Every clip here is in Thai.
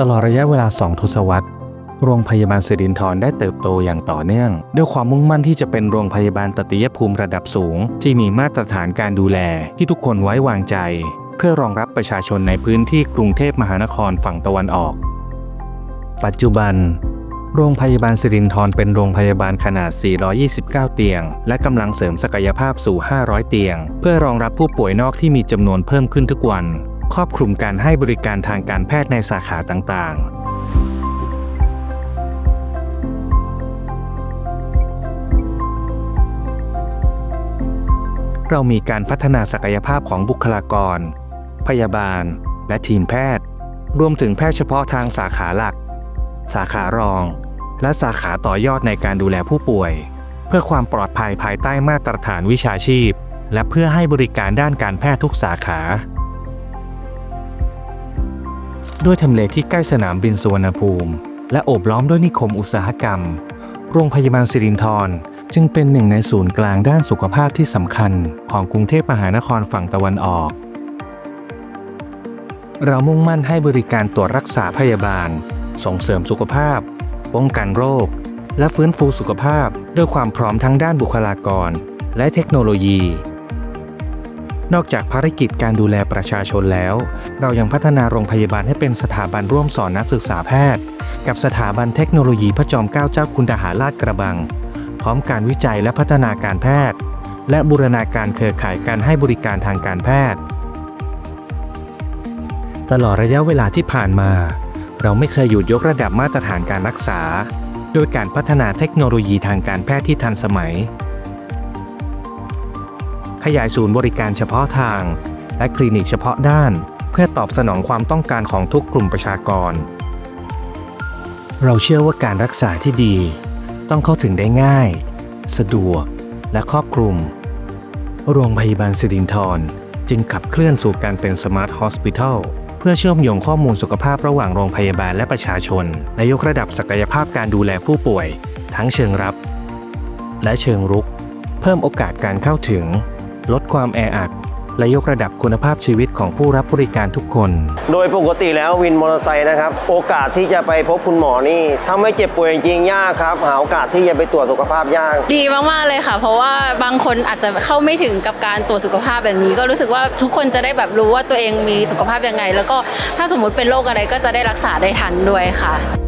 ตลอดระยะเวลา 2 ทศวรรษ โรงพยาบาลสิรินธรได้เติบโตอย่างต่อเนื่อง ด้วยความมุ่งมั่นที่จะเป็นโรงพยาบาลตติยภูมิระดับสูง ที่มีมาตรฐานการดูแลที่ทุกคนไว้วางใจ เพื่อรองรับประชาชนในพื้นที่กรุงเทพมหานครฝั่งตะวันออก ปัจจุบัน โรงพยาบาลสิรินธรเป็นโรงพยาบาลขนาด 429 เตียง และกำลังเสริมศักยภาพสู่ 500 เตียง เพื่อรองรับผู้ป่วยนอกที่มีจำนวนเพิ่มขึ้นทุกวัน ครอบคลุมการให้บริการทางการแพทย์ในสาขาต่างๆเรามีการพัฒนาศักยภาพของบุคลากร พยาบาล และทีมแพทย์ รวมถึงแพทย์เฉพาะทางสาขาหลัก สาขารอง และสาขาต่อยอดในการดูแลผู้ป่วย เพื่อความปลอดภัยภายใต้มาตรฐานวิชาชีพ และเพื่อให้บริการด้านการแพทย์ทุกสาขา ด้วยทำเลที่ใกล้สนามบินสุวรรณภูมิ และโอบล้อมด้วยนิคมอุตสาหกรรม โรงพยาบาลสิรินธรจึงเป็นหนึ่งในศูนย์กลางด้านสุขภาพที่สำคัญของกรุงเทพมหานครฝั่งตะวันออก เรามุ่งมั่นให้บริการตรวจรักษาพยาบาล ส่งเสริมสุขภาพ ป้องกันโรค และฟื้นฟูสุขภาพ ด้วยความพร้อมทั้งด้านบุคลากร และเทคโนโลยี นอกจากภารกิจการดูแลประชาชนแล้ว เรายังพัฒนาโรงพยาบาลให้เป็นสถาบันร่วมสอนนักศึกษาแพทย์ กับสถาบันเทคโนโลยีพระจอมเกล้าเจ้าคุณทหารลาดกระบัง พร้อมการวิจัยและพัฒนาการแพทย์ และบูรณาการเครือข่ายการให้บริการทางการแพทย์ ตลอดระยะเวลาที่ผ่านมา เราไม่เคยหยุดยกระดับมาตรฐานการรักษา โดยการพัฒนาเทคโนโลยีทางการแพทย์ที่ทันสมัย ขยายศูนย์บริการเฉพาะทาง และคลินิกเฉพาะด้าน เพื่อตอบสนองความต้องการของทุกกลุ่มประชากร เราเชื่อว่าการรักษาที่ดี ต้องเข้าถึงได้ง่าย สะดวก และครอบคลุม โรงพยาบาลสิรินธรจึงขับเคลื่อนสู่การเป็น Smart Hospital เพื่อเชื่อมโยงข้อมูลสุขภาพระหว่างโรงพยาบาลและประชาชน และยกระดับศักยภาพการดูแลผู้ป่วย ทั้งเชิงรับ และเชิงรุก เพิ่มโอกาสการเข้าถึง ลดความแออัด และยกระดับคุณภาพชีวิตของผู้รับบริการทุกคน โดยปกติแล้ววินมอเตอร์ไซค์นะครับ โอกาสที่จะไปพบคุณหมอนี่ถ้าไม่เจ็บป่วยจริงๆยากครับ หาโอกาสที่จะไปตรวจสุขภาพยาก ดีมาก ๆ เลยค่ะ เพราะว่าบางคนอาจจะเข้าไม่ถึงกับการตรวจสุขภาพแบบนี้ ก็รู้สึกว่าทุกคนจะได้แบบรู้ว่าตัวเองมีสุขภาพยังไง แล้วก็ถ้าสมมติเป็นโรคอะไรก็จะได้รักษาได้ทันด้วยค่ะ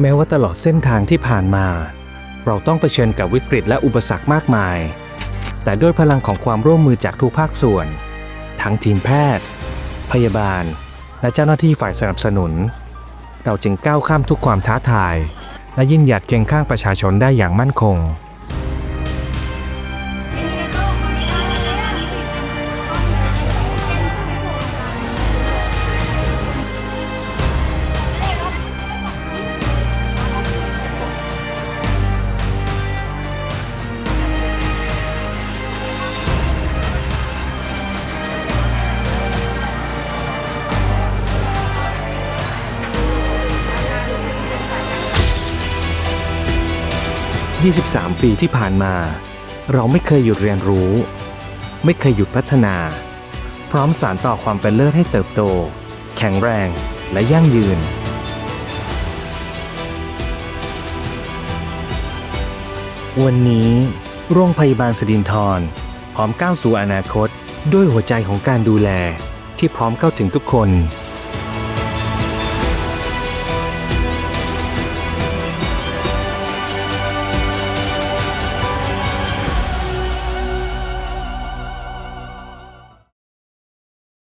แม้ว่าตลอดเส้นทางที่ผ่านมา เราต้องเผชิญกับวิกฤตและอุปสรรคมากมาย แต่ด้วยพลังของความร่วมมือจากทุกภาคส่วน ทั้งทีมแพทย์ พยาบาล และเจ้าหน้าที่ฝ่ายสนับสนุน เราจึงก้าวข้ามทุกความท้าทาย และยิ่งหยัดเคียงข้างประชาชนได้อย่างมั่นคง 23 ปีที่ผ่านมา เราไม่เคยหยุดเรียนรู้ ไม่เคยหยุดพัฒนา พร้อมสานต่อความเป็นเลิศให้เติบโต แข็งแรงและยั่งยืน วันนี้ โรงพยาบาลสิรินธรพร้อมก้าวสู่อนาคต ด้วยหัวใจของการดูแลที่พร้อมเข้าถึงทุกคน